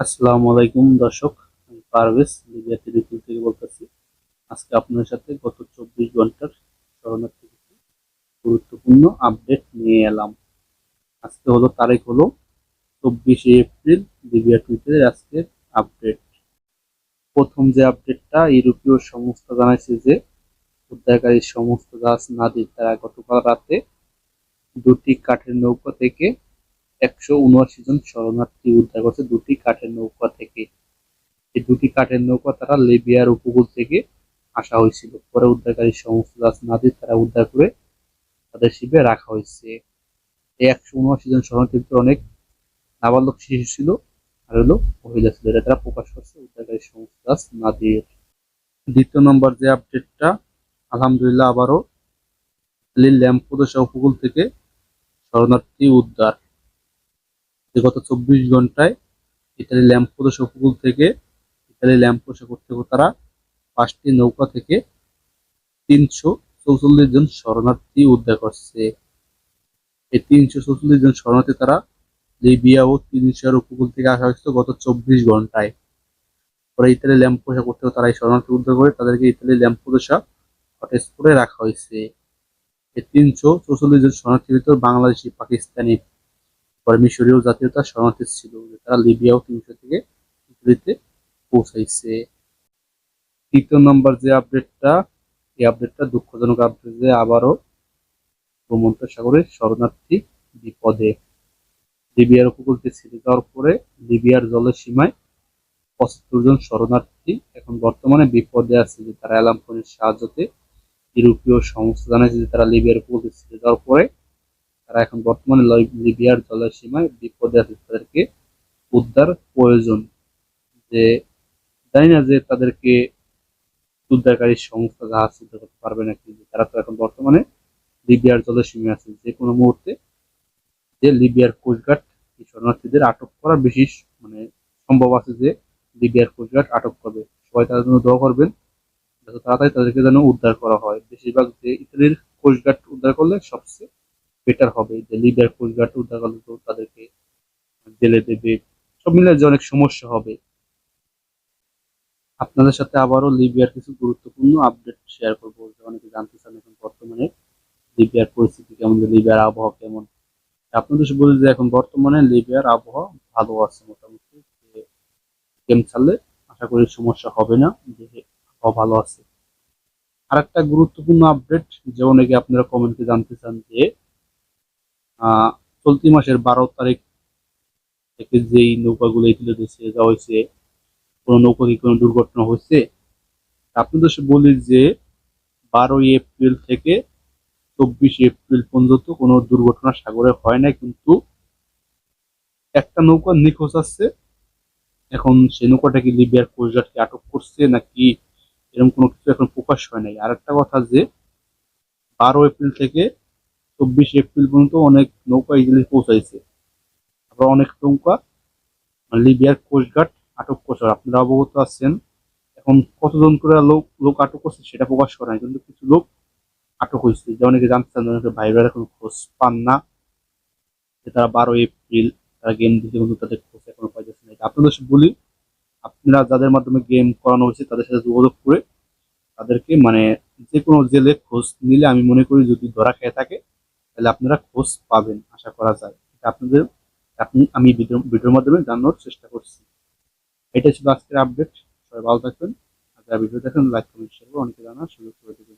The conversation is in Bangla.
আসসালামু আলাইকুম দর্শক, আমি পারভেজ লিবিয়া টেলিভিশন থেকে বলতেছি। আজকে আপনাদের সাথে গত চব্বিশ ঘণ্টার শরণার্থী গুরুত্বপূর্ণ আপডেট নিয়ে এলাম। আজকে হলো তারিখ হলো চব্বিশে এপ্রিল, লিবিয়া টুইটারের আজকের আপডেট। প্রথম যে আপডেটটা, ইউরোপীয় সংস্থা জানাইছে যে উদ্ধারকারী সমস্ত জাহাজ নাদির তারা গতকাল রাতে দুটি কাঠের নৌকা থেকে একশো উনআশি জন শরণার্থী উদ্ধার করছে দুটি কাঠের নৌকা থেকে। এই দুটি কাঠের নৌকা তারা লিবিয়ার উপকূল থেকে আসা হয়েছিল। পরে উদ্ধারকারী জাহাজ নাদির তারা উদ্ধার করে তাদের শিবে রাখা হয়েছে। এই একশো উনআশি জন শরণার্থীর অনেক নাবালক শিশু ছিল আর হলো মহিলা ছিল। এটা তারা প্রকাশ করছে উদ্ধারকারী জাহাজ নাদির দ্বিতীয় নম্বর যে আপডেটটা, আলহামদুলিল্লাহ আবারও ল্যাম্পোদশা উপকূল থেকে শরণার্থী উদ্ধার। যে গত চব্বিশ ঘন্টায় ইতালি ল্যাম্পোদোসা উপকূল থেকে ইতালি ল্যাম্পোসা কর্তৃপক্ষ তারা পাঁচটি নৌকা থেকে তিনশো চৌচল্লিশ জন শরণার্থী উদ্ধার করছে। এই তিনশো চৌচল্লিশ জন শরণার্থী তারা লিবিয়া ও তিনশোর উপকূল থেকে আসা হয়েছিল গত চব্বিশ ঘন্টায়। পরে ইতালি ল্যাম্পোসা কর্তৃপক্ষ তারা এই শরণার্থী উদ্ধার করে তাদেরকে ইতালি ল্যাম্পোদোসা হটস্পটে রাখা হয়েছে। এই তিনশো চৌচল্লিশ জন শরণার্থীর ভিতর বাংলাদেশি, পাকিস্তানি পরে মিশরীয় জাতীয়তার শরণার্থী ছিল তারা লিবিয়া ও তিনশো থেকে ইতালিতে পৌঁছাইছে। তৃতীয় নম্বর যে আপডেটটা এই আপডেটটা দুঃখজনক আপডেট যে আবারও ভূমন্ত সাগরে শরণার্থী বিপদে। লিবিয়ার উপকূলতে ছেড়ে যাওয়ার পরে লিবিয়ার জলের সীমায় পঁচাত্তর জন শরণার্থী এখন বর্তমানে বিপদে আছে যে তারা অ্যালাম ফোনের সাহায্যতে ইউরোপীয় সংস্থা জানাইছে যে তারা লিবিয়ার উপকূলতে ছেড়ে যাওয়ার পরে তারা এখন বর্তমানে লিবিয়ার জলের সীমায় বিপদে আছে, তাদেরকে উদ্ধার প্রয়োজন। যে, জানি না যে তাদেরকে উদ্ধারকারী সংস্থা জাহাজ উদ্ধার করতে পারবে নাকি? তারা তো এখন বর্তমানে লিবিয়ার জলের সীমায় আছে। যে কোনো মুহূর্তে যে লিবিয়ার কোস্টগার্ড শরণার্থীদের আটক করার বেশি মানে সম্ভব আছে যে লিবিয়ার কোস্টগার্ড আটক করবে। সবাই তাদের জন্য দোয়া করবেন, যত তাড়াতাড়ি তাদেরকে যেন উদ্ধার করা হয়। বেশিরভাগ যে ইতালির কোস্টগার্ড উদ্ধার করলে সবচেয়ে বেটার হবে, যে লিবিয়ার কোস্টগার্ড উদ্ধার করলে তো তাদেরকে জেলে দেবে। সব মিলে যে অনেক সমস্যা হবে। আপনাদের সাথে আবারও লিবিয়ার কিছু গুরুত্বপূর্ণ আপডেট শেয়ার করব। অনেকে জানতে চান এখন বর্তমানে লিবিয়ার পরিস্থিতি কেমন লিবিয়ার আবহাওয়া কেমন। আপনাদের বলি যে এখন বর্তমানে লিবিয়ার আবহাওয়া ভালো আছে মোটামুটি গেম ছাড়লে আশা করি সমস্যা হবে না, যে আবহাওয়া ভালো আছে। আর একটা গুরুত্বপূর্ণ আপডেট যে অনেকে আপনারা কমেন্টে জানতে চান যে চলতি মাসের বারো তারিখ থেকে যেই নৌকাগুলো এগুলো দেশে যাওয়া হয়েছে, কোনো নৌকা কি কোনো দুর্ঘটনা হয়েছে? আপনাদের সে বলি যে, বারোই এপ্রিল থেকে চব্বিশে এপ্রিল পর্যন্ত কোনো দুর্ঘটনা সাগরে হয় না কিন্তু একটা নৌকা নিখোঁজ আছে। এখন সেই নৌকাটা কি লিবিয়ার কোস্টগার্ডকে আটক করছে, নাকি এরকম কোনো কিছু এখন প্রকাশ হয় নাই? আর একটা কথা যে, বারো এপ্রিল থেকে চব্বিশ এপ্রিল পর্যন্ত অনেক নৌকা ইজিলি পৌঁছাইছে। আবার অনেক নৌকা মানে লিবিয়ার কোস্টগার্ড আটক করছে। আপনারা অবগত আছেন, এখন কতজন করে লোক লোক আটক করছে সেটা প্রকাশ করা হয় কিন্তু কিছু লোক আটক হয়েছে। যে অনেকে জানতে চান, অনেকে ভাইবার এখন খোঁজ পান না। যে তারা বারো এপ্রিল, তারা গেম দিতে কিন্তু তাদের খোঁজ এখনও পাইতেছে না। এটা আপনাদের বলি, আপনারা যাদের মাধ্যমে গেম করানো হয়েছে, তাদের সাথে যোগাযোগ করে তাদেরকে মানে যে কোনো জেলে খোঁজ নিলে আমি মনে করি যদি ধরা খেয়ে থাকে তাহলে আপনারা খোঁজ পাবেন, আশা করা যায়। এটা আপনাদের, আপনি, আমি ভিডিও, ভিডিওর মাধ্যমে জানানোর চেষ্টা করছি। এটা ছিল আজকের আপডেট সবাই ভালো থাকবেন। আর যারা ভিডিও দেখেন লাইক কমেন্ট শেয়ার অনেকে জানার সুযোগ করে দেবেন।